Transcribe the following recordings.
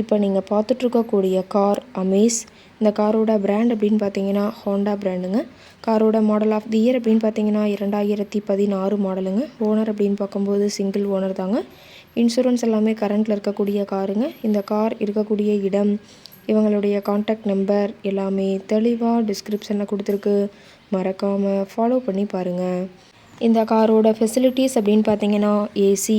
இப்போ நீங்கள் பார்த்துட்ருக்கக்கூடிய car Amaze இந்த காரோட பிராண்ட் அப்படின்னு பார்த்தீங்கன்னா ஹோண்டா பிராண்டுங்க காரோட மாடல் ஆஃப் தி இயர் அப்படின்னு பார்த்தீங்கன்னா இரண்டாயிரத்தி பதினாறு மாடலுங்க ஓனர் அப்படின்னு பார்க்கும்போது சிங்கிள் ஓனர் தாங்க. இன்சூரன்ஸ் எல்லாமே கரண்ட்டில் இருக்கக்கூடிய காருங்க. இந்த கார் இருக்கக்கூடிய இடம் இவங்களுடைய காண்டாக்ட் நம்பர் எல்லாமே தெளிவாக டிஸ்கிரிப்ஷனில் கொடுத்துருக்கு. மறக்காமல் ஃபாலோ பண்ணி பாருங்கள் இந்த காரோட ஃபெசிலிட்டிஸ் அப்படின்னு பார்த்தீங்கன்னா AC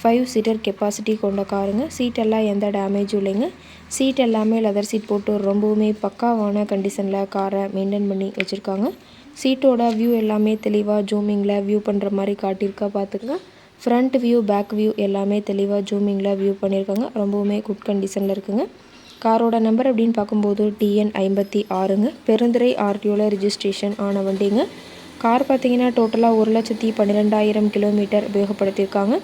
ஃபைவ் சீட்டர் கெப்பாசிட்டி கொண்ட காருங்க. சீட்டெல்லாம் எந்த டேமேஜும் இல்லைங்க. சீட் எல்லாமே லெதர் சீட் போட்டு ரொம்பவுமே பக்காவான கண்டிஷனில் காரை மெயின்டைன் பண்ணி வச்சுருக்காங்க. சீட்டோட வியூ எல்லாமே தெளிவாக ஜூமிங்கில் வியூ பண்ணுற மாதிரி காட்டியிருக்கா பார்த்துக்கங்க ஃப்ரண்ட் வியூ பேக் வியூ எல்லாமே தெளிவாக ஜூமிங்கில் வியூ பண்ணியிருக்காங்க. ரொம்பவுமே குட் கண்டிஷனில் இருக்குங்க. காரோட நம்பர் அப்படின்னு பார்க்கும்போது டிஎன் ஐம்பத்தி ஆறுங்க. பெருந்துறை ஆர்டிஓவில் ரிஜிஸ்ட்ரேஷன் ஆன வண்டிங்க. கார் பார்த்தீங்கன்னா டோட்டலாக ஒரு லட்சத்தி பன்னிரெண்டாயிரம் கிலோமீட்டர் உபயோகப்படுத்தியிருக்காங்க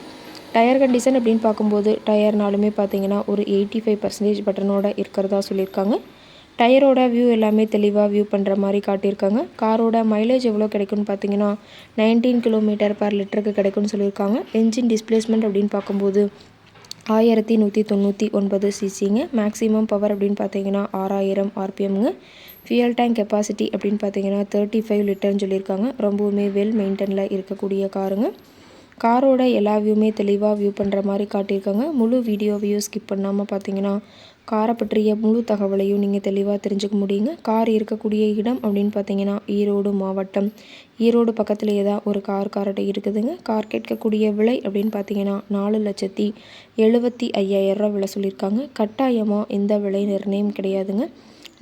டயர் கண்டிஷன் அப்படின்னு பார்க்கும்போது டயர்னாலுமே பார்த்தீங்கன்னா ஒரு எயிட்டி ஃபைவ் பர்சன்டேஜ் பட்டனோட இருக்கிறதா சொல்லியிருக்காங்க. டயரோட வியூ எல்லாமே தெளிவாக வியூ பண்ணுற மாதிரி காட்டியிருக்காங்க. காரோட மைலேஜ் எவ்வளோ கிடைக்கும்னு பார்த்தீங்கன்னா நைன்டீன் கிலோமீட்டர் பர் லிட்டருக்கு கிடைக்கும்னு சொல்லியிருக்காங்க. என்ஜின் டிஸ்பிளேஸ்மெண்ட் அப்படின்னு பார்க்கும்போது ஆயிரத்தி நூற்றி தொண்ணூற்றி ஒன்பது சிசிங்க. மேக்ஸிமம் பவர் அப்படின்னு பார்த்தீங்கன்னா ஆறாயிரம் ஆர்பிஎம்ங்க. ஃபியல் டேங்க் கெப்பாசிட்டி அப்படின்னு பார்த்தீங்கன்னா தேர்ட்டி ஃபைவ் லிட்டர்னு சொல்லியிருக்காங்க. ரொம்பவுமே வெல் மெயின்டெனில் இருக்கக்கூடிய காருங்க. காரோட எல்லா வியூமே தெளிவாக வியூ பண்ணுற மாதிரி காட்டியிருக்காங்க. முழு வீடியோவையும் ஸ்கிப் பண்ணாமல் பார்த்தீங்கன்னா காரை பற்றிய முழு தகவலையும் நீங்கள் தெளிவாக தெரிஞ்சுக்க முடியுங்க. கார் இருக்கக்கூடிய இடம் அப்படின்னு பார்த்தீங்கன்னா ஈரோடு மாவட்டம். ஈரோடு பக்கத்துலேயே தான் ஒரு கார் காரட்டை இருக்குதுங்க. கார் கேட்கக்கூடிய விலை அப்படின்னு பார்த்தீங்கன்னா நாலு லட்சத்தி எழுபத்தி ஐயாயிரரூவா விலை சொல்லியிருக்காங்க. கட்டாயமாக எந்த விலை நிர்ணயம் கிடையாதுங்க.